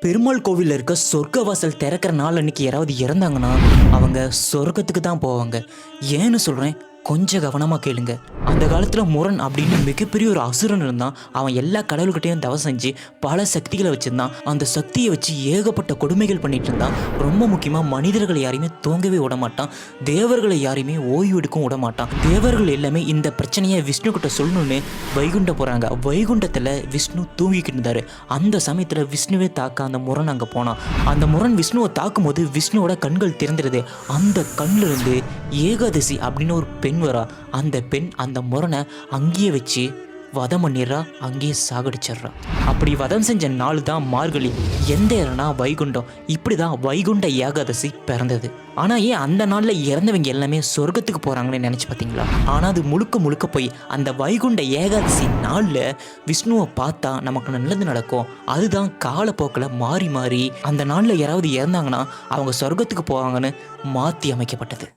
பெருமாள் கோவிலில் இருக்க சொர்க்க வாசல் திறக்கிற நாள் அன்னைக்கு யாராவது இறந்தாங்கன்னா அவங்க சொர்க்கத்துக்கு தான் போவாங்க. ஏன்னு சொல்கிறேன் கொஞ்சம் கவனமாக கேளுங்க. அந்த காலத்தில் முரண் அப்படின்னு மிகப்பெரிய ஒரு அசுரன் இருந்தான். அவன் எல்லா கடவுள்கிட்டையும் தவம் செஞ்சு பல சக்திகளை வச்சுருந்தான். அந்த சக்தியை வச்சு ஏகப்பட்ட கொடுமைகள் பண்ணிட்டு இருந்தான். ரொம்ப முக்கியமாக மனிதர்களை யாரையுமே தூங்கவே விட மாட்டான். தேவர்களை யாரையுமே ஓய்வு எடுக்கவும் விட மாட்டான். தேவர்கள் எல்லாமே இந்த பிரச்சனையை விஷ்ணு கிட்ட சொல்லணும்னு வைகுண்டம் போகிறாங்க வைகுண்டத்தில் விஷ்ணு தூங்கிக்கிட்டு இருந்தாரு. அந்த சமயத்தில் விஷ்ணுவே தாக்க அந்த முரண் அங்கே போனான். அந்த முரண் விஷ்ணுவை தாக்கும்போது விஷ்ணுவோட கண்கள் திறந்துடுது அந்த கண்ணிலிருந்து ஏகாதசி அப்படின்னு ஒரு பெண் முன்வரா அந்த பெண் அந்த முரணை அங்கேயே வச்சு வதம் பண்ணிடுறா அங்கேயே சாகடிச்சிடுறா. அப்படி வதம் செஞ்ச நாள் தான் மார்கழி. எந்த இடம்னா வைகுண்டம். இப்படி தான் வைகுண்ட ஏகாதசி பிறந்தது. ஆனால் ஏன் அந்த நாளில் இறந்தவங்க எல்லாமே சொர்க்கத்துக்கு போகிறாங்கன்னு நினச்சி பார்த்தீங்களா ஆனால் அது முழுக்க முழுக்க போய் அந்த வைகுண்ட ஏகாதசி நாளில் விஷ்ணுவை பார்த்தா நமக்கு நல்லது நடக்கும். அதுதான் காலப்போக்கில் மாறி மாறி அந்த நாளில் யாராவது இறந்தாங்கன்னா அவங்க சொர்க்கத்துக்கு போவாங்கன்னு மாற்றி அமைக்கப்பட்டது.